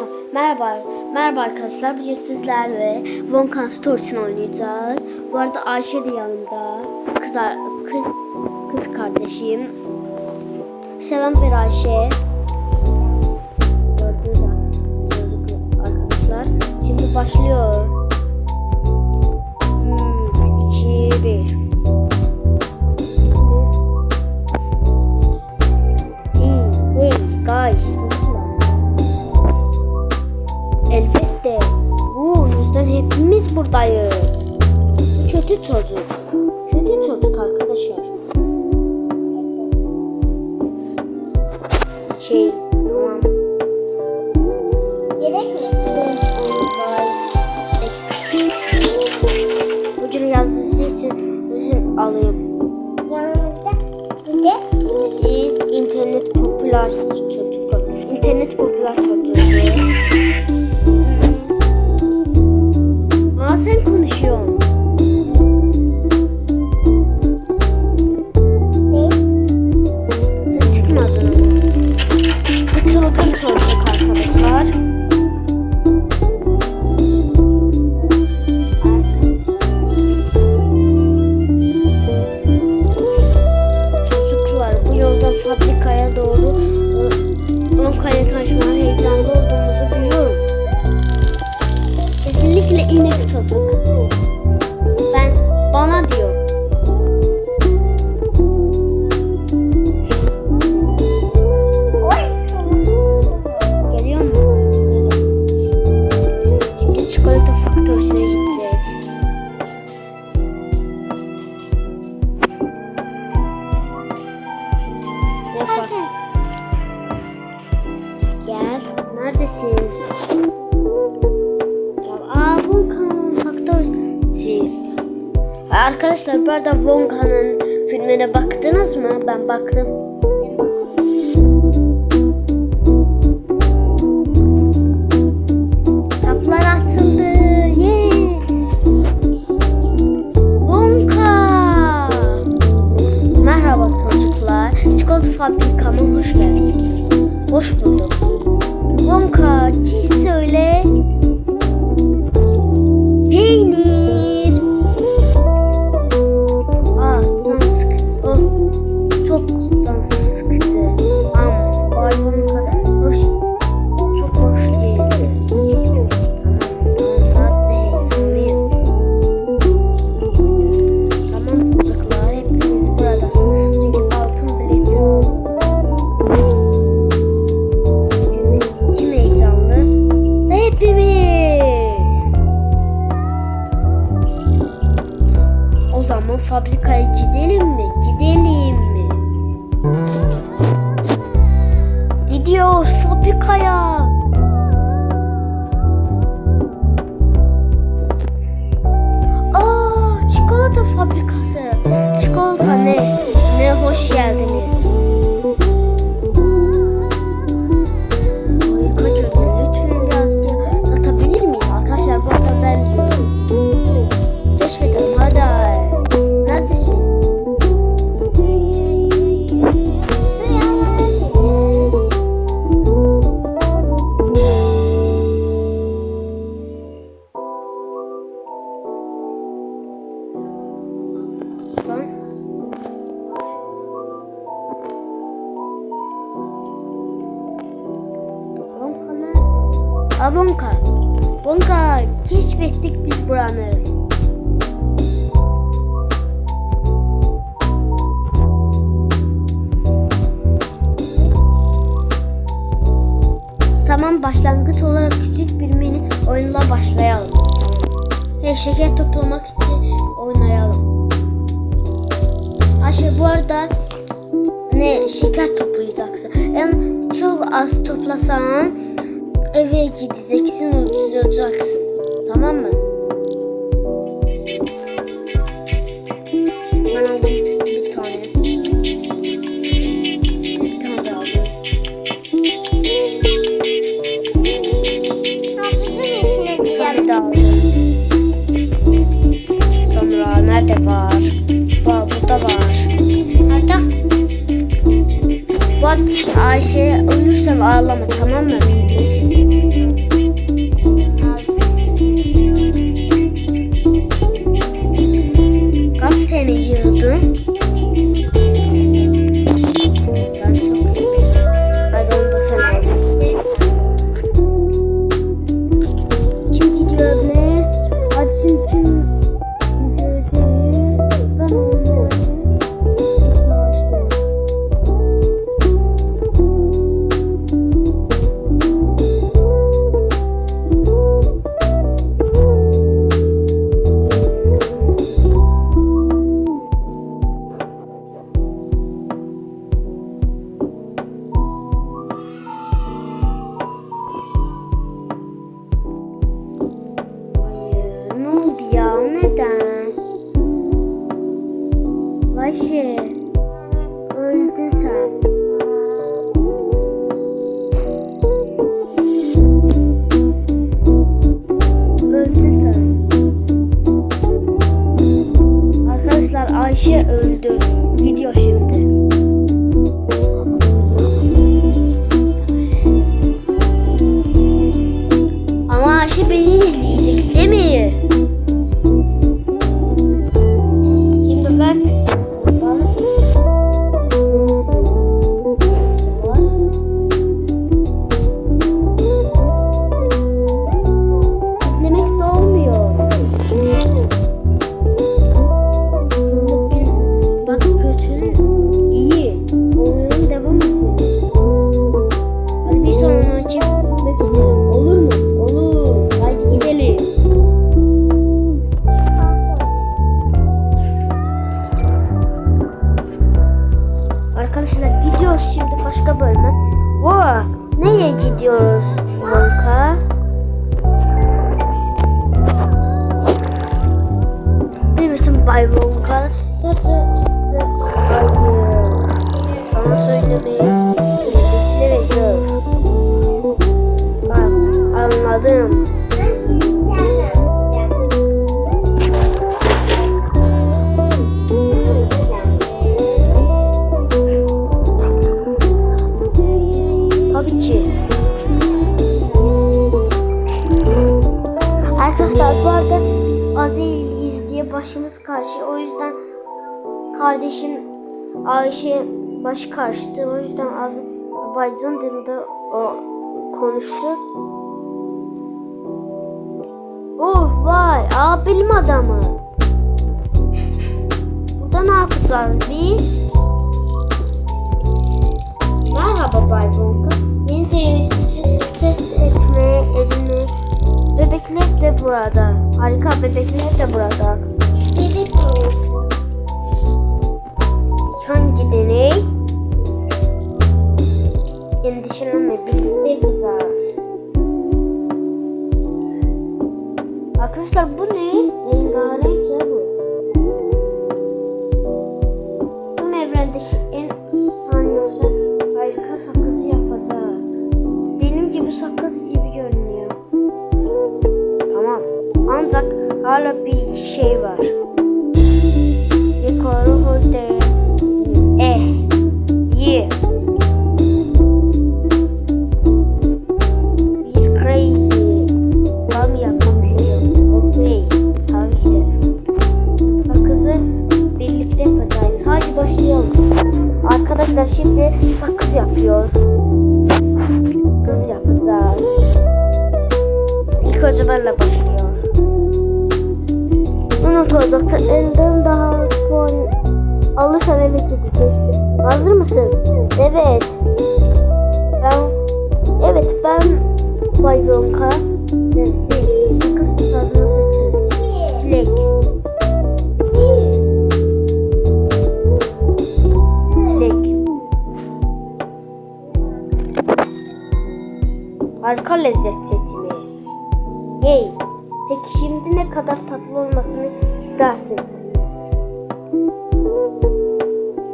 kanalımıza merhaba merhaba arkadaşlar bugün sizlerle Vonkan Stories'ini oynayacağız. Bu arada Ayşe de yanımda. Kız, kız, kız kardeşim. Selam ver Ayşe. Gördüğünüz arkadaşlar. Şimdi başlıyor. Buradayız. Kötü çocuk. Kötü çocuk arkadaşlar. Şey, tamam. Gerek mi? Bugün yazısı için için alayım. Yanımızda bir de internet popüler çocuk. İnternet popüler çocuğu. Arada Volkan'ın filmine baktınız mı? Ben baktım. Kapılar açıldı. Yay! Wonka! Merhaba çocuklar. Çikolata fabrikama hoş geldiniz. Hoş bulduk. Wonka, cheese söyle. Fabrikaya Tamam başlangıç olarak küçük bir mini oyunla başlayalım. Hey, şeker toplamak için oynayalım. Ayşe bu arada ne şeker toplayacaksın. En çok az toplasan eve gideceksin unutacaksın. Tamam mı? Mama, Tabii ki. Arkadaşlar bu arada biz Azeri'liyiz diye başımız karşı. O yüzden kardeşim Ayşe başı karşıtı. O yüzden Azerbaycan dilinde o konuştu. Oh vay aa bilim adamı. Burada ne yapacağız biz? Merhaba Bay Bonka. Yeni teorisi test etmeye edilme. Bebekler de burada. Harika bebekler de burada. Bebek. Hangi deney? Endişelenme birlikte yapacağız. Arkadaşlar bu ne? Rengarenk ya bu. Tüm evrendeki en sanyosa harika sakızı yapacak. Benim gibi sakız gibi görünüyor. Tamam. Ancak hala bir şey var. Unutacaktı. Elden daha puan alırsan eve gideceksin. Hazır mısın? Evet. Ben Evet ben Bay Yonka. Sakız tadını seçin. Çilek. Çilek. Harika lezzet seçimi. Yey. Şimdi ne kadar tatlı olmasını istersin?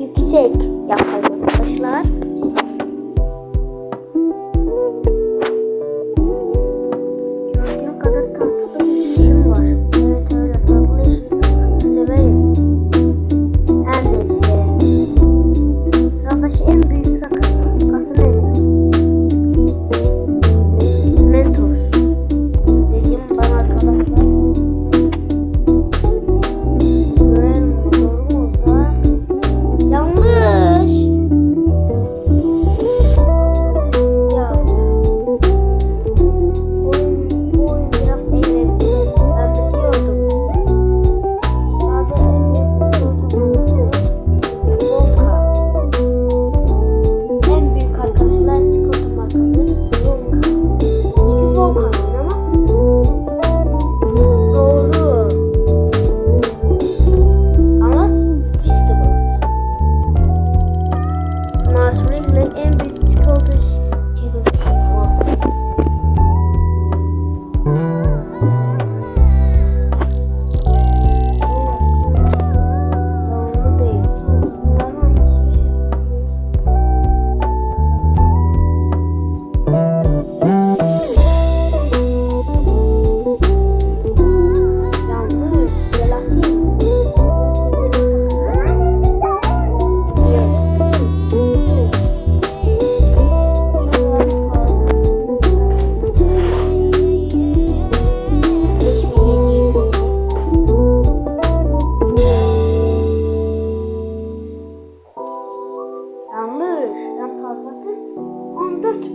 Yüksek yapalım arkadaşlar. то, что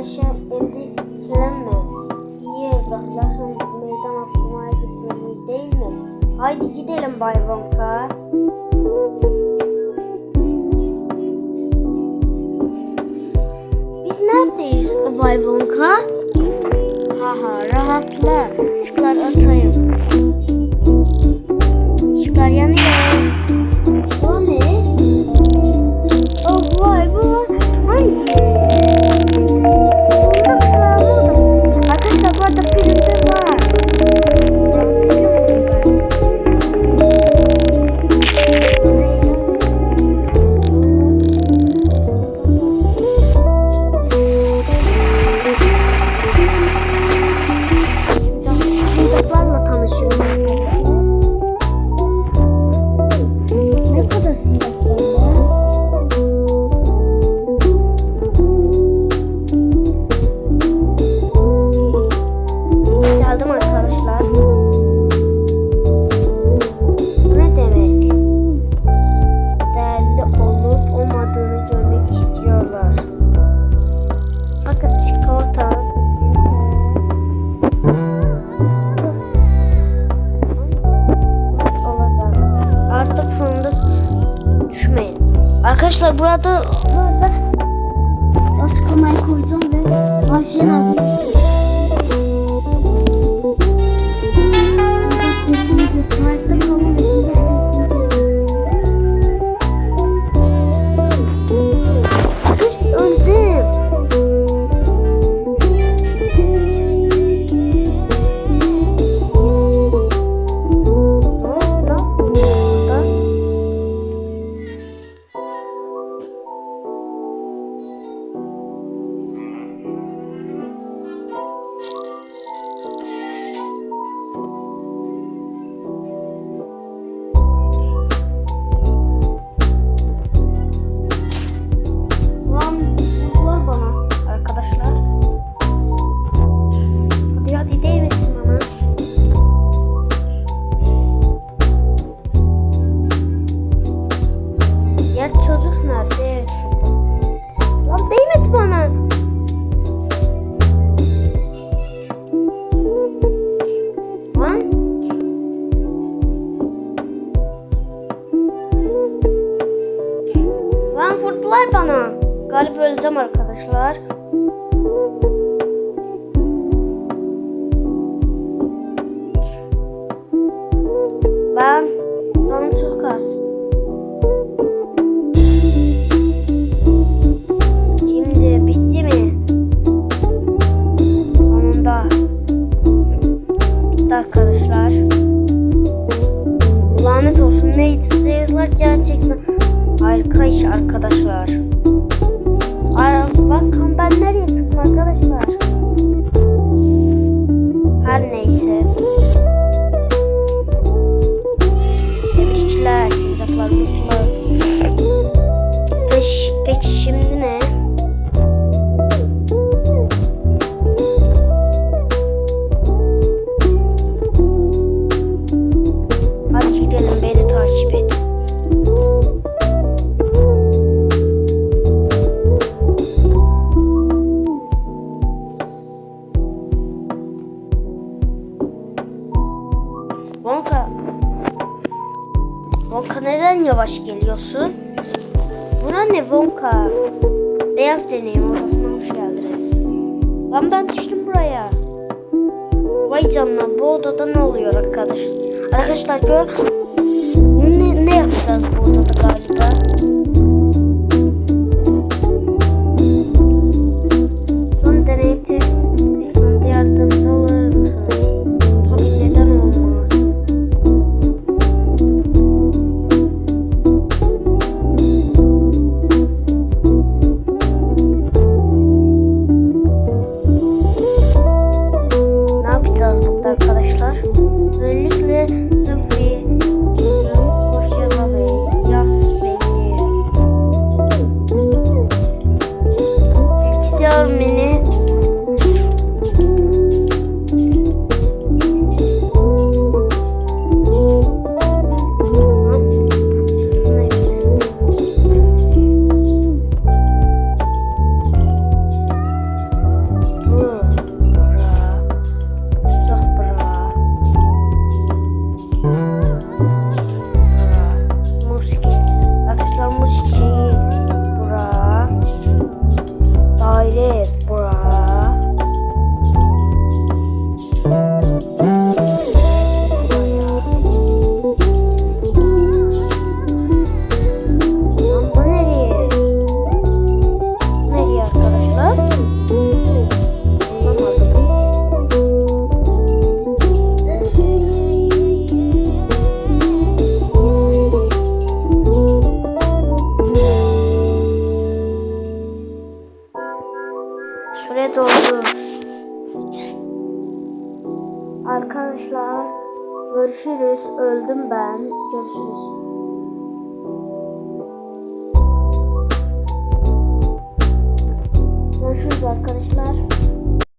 yaşam endişelenme. İyi evlatlar meydan okumaya gitmeliyiz değil mi? Haydi gidelim Bay Wonka. Biz neredeyiz Bay Wonka? Haha rahatla. Şunlar atayım. Şunlar yanıyor. Arkadaşlar burada norte olsun. Buna ne Wonka? Beyaz deneyim odasına hoş geldiniz. Lan ben düştüm buraya. Vay canına bu odada ne oluyor arkadaş? Arkadaşlar gör